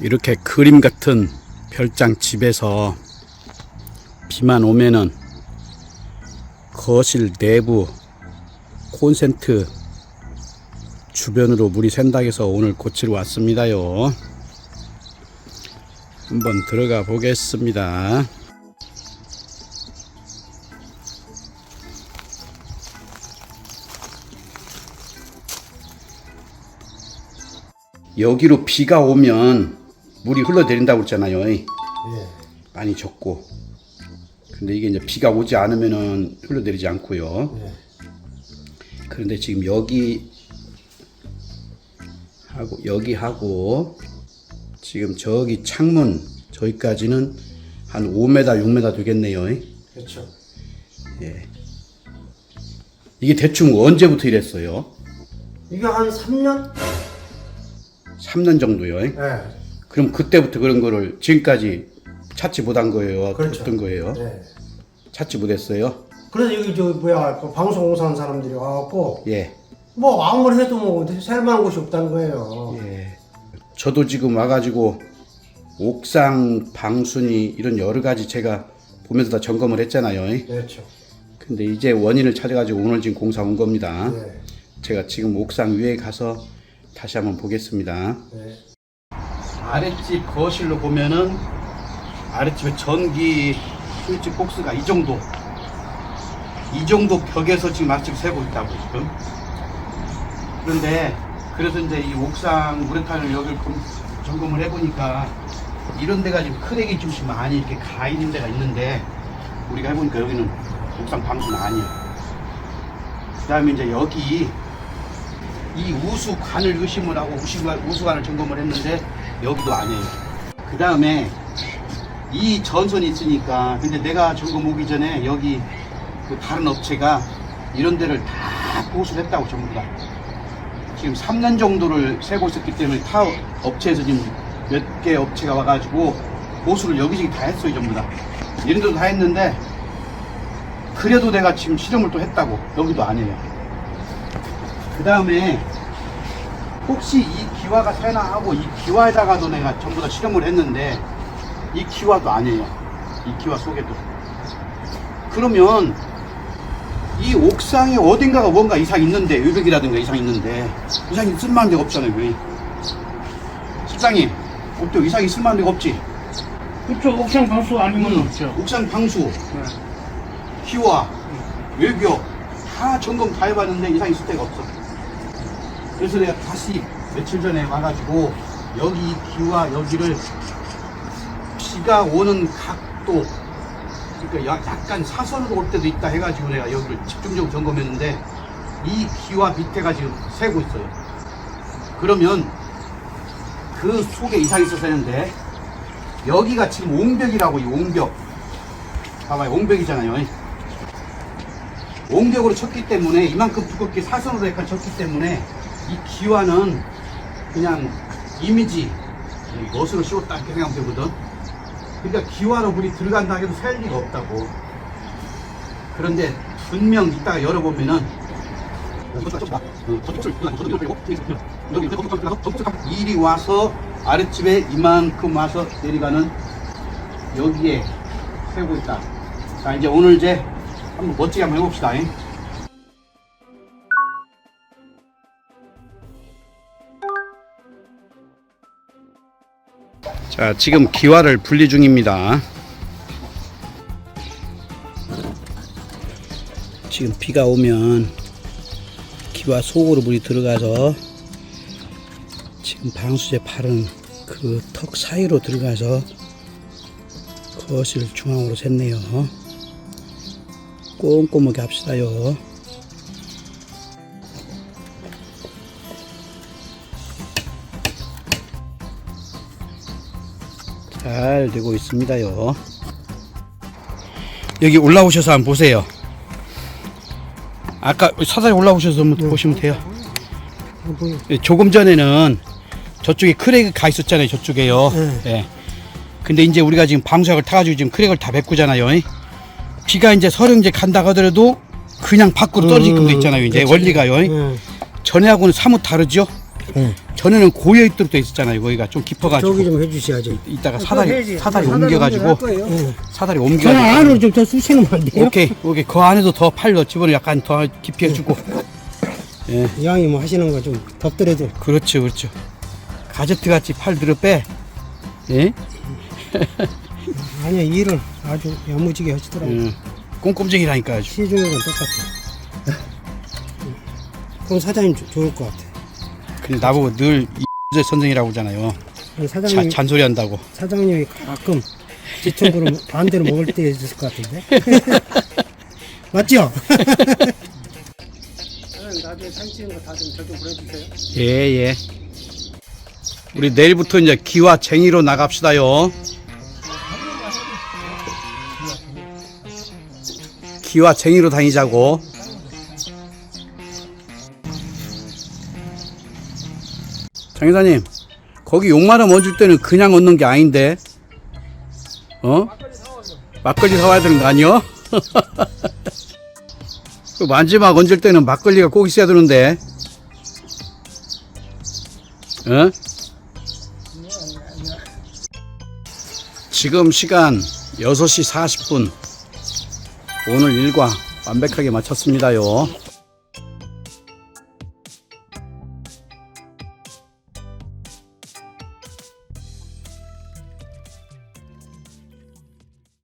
이렇게 그림 같은 별장 집에서 비만 오면은 거실 내부 콘센트 주변으로 물이 샌다 해서 오늘 고치러 왔습니다요. 한번 들어가 보겠습니다. 여기로 비가 오면 물이 흘러내린다고 그랬잖아요. 예. 많이 적고. 근데 이게 이제 비가 오지 않으면은 흘러내리지 않고요. 예. 그런데 지금 여기 하고 여기 하고 지금 저기 창문 저기까지는 한 5m, 6m 되겠네요. 그렇죠. 예. 이게 대충 언제부터 이랬어요? 이게 한 3년? 3년 정도요. 예. 그럼 그때부터 그런 거를 지금까지 찾지 못한 거예요? 그렇죠. 어떤 거예요? 예. 찾지 못했어요? 그래서 여기 저 뭐야 그 방송공사한 사람들이 와갖고 예. 뭐 아무리 해도 뭐 살만한 곳이 없다는 거예요. 예. 저도 지금 와가지고 옥상 방순이 이런 여러 가지 제가 보면서 다 점검을 했잖아요. 그렇죠. 근데 이제 원인을 찾아가지고 오늘 지금 공사 온 겁니다. 예. 제가 지금 옥상 위에 가서 다시 한번 보겠습니다. 예. 아랫집 거실로 보면은 아랫집에 전기 스위치 복스가 이 정도 이 정도 벽에서 지금 아랫집 새고 있다고 지금. 그런데 그래서 이제 이 옥상 우레탄을 여기를 검- 점검을 해보니까 이런 데가 지금 크랙이 좀씩 많이 이렇게 가 있는 데가 있는데 우리가 해보니까 여기는 옥상 방수는 아니야 그 다음에 이제 여기 이 우수관을 의심을 하고 우수관, 우수관을 점검을 했는데 여기도 아니에요. 그 다음에 이 전선이 있으니까 근데 내가 점검 오기 전에 여기 그 다른 업체가 이런 데를 다 보수를 했다고 전부 다. 지금 3년 정도를 세고 있었기 때문에 타 업체에서 지금 몇 개 업체가 와가지고 보수를 여기저기 다 했어요 전부 다. 이런 데도 다 했는데 그래도 내가 지금 실험을 또 했다고 여기도 아니에요. 그 다음에 혹시 이 기와가 새나 하고 이 기와에다가도 내가 전부 다 실험을 했는데 이 기와도 아니에요. 이 기와 속에도. 그러면 이 옥상에 어딘가가 뭔가 이상 있는데 의벽이라든가 이상 있는데 이상이 쓸만한 데가 없잖아요. 왜? 실장님, 어때 이상이 쓸만한 데가 없지? 그쵸 옥상 방수 아니면 음, 없죠. 옥상 방수, 기와, 외벽 다 점검 다 해봤는데 이상 있을 데가 없어. 그래서 내가 다시 며칠 전에 와가지고 여기 이 기와 여기를 비가 오는 각도 그러니까 야- 약간 사선으로 올 때도 있다 해가지고 내가 여기를 집중적으로 점검했는데 이 기와 밑에가 지금 새고 있어요. 그러면 그 속에 이상이 있어서 했는데 여기가 지금 옹벽이라고 이 옹벽 봐봐요 옹벽이잖아요 옹벽으로 쳤기 때문에 이만큼 두껍게 사선으로 약간 쳤기 때문에 이 기와는 그냥 이미지 멋으로 씌웠다 이렇게 생각하면 되거든 그러니까 기와로 물이 들어간다 해도 살 리가 없다고 그런데 분명 이따가 열어보면은 일이 와서 아랫집에 이만큼 와서 내려가는 여기에 세고 있다. 자 이제 오늘 이제 한번 멋지게 한번 해봅시다. 잉? 자 지금 기와를 분리 중입니다. 지금 비가 오면 기와 속으로 물이 들어가서 지금 방수제 팔은 그턱 사이로 들어가서 거실 중앙으로 샜네요. 꼼꼼하게 합시다요. 잘 되고 있습니다요. 여기 올라오셔서 한번 보세요. 아까 사다리 올라오셔서 한번 보시면 돼요. 예, 조금 전에는 저쪽에 크랙이 가 있었잖아요. 저쪽에요. 네. 예. 근데 이제 우리가 지금 방수약을 타가지고 지금 크랙을 다 메꾸잖아요. 이. 비가 이제 서령제 간다 하더라도 그냥 밖으로 떨어지게끔 돼 있잖아요. 이제 그렇죠. 원리가요. 이. 예. 전에하고는 사뭇 다르죠. 네. 전에는 고여 있도록 돼 있었잖아요. 거기가 좀 깊어가지고 저기 좀 해주셔야죠. 이따가 사다리 사다리 옮겨가지고 네. 사다리 저 옮겨가지고 안으로 좀 더 쑤시면 안 돼요? 오케이 오케이 그 안에도 더 팔로 집어넣어 약간 더 깊이 해주고 예 이왕이 뭐 하시는 거 좀 덥더라도 그렇죠 그렇죠 가제트 같이 팔 들어 빼 예? 아니야 일을 아주 야무지게 하시더라고요. 음, 꼼꼼쟁이라니까 아주 시중이랑 똑같아. 그럼 사장님 조- 좋을 것 같아. 근데 나보고 늘이 선생이라고 하잖아요 자, 사장님 잔소리 한다고 사장님이 가끔 지청구를 반대로 먹을 때 있을 것 같은데. 맞죠? 나중에 사진 찍은 거 다 좀 저좀 보내주세요. 예 예 우리 내일부터 이제 기와 쟁이로 나갑시다요 기와 쟁이로 다니자고 장 회사님 거기 용마름 얹을 때는 그냥 얹는 게 아닌데 어? 막걸리 사와야 되는 거 아니요? 그 마지막 얹을 때는 막걸리가 꼭 있어야 되는데 어? 지금 시간 6시 40분 오늘 일과 완벽하게 마쳤습니다요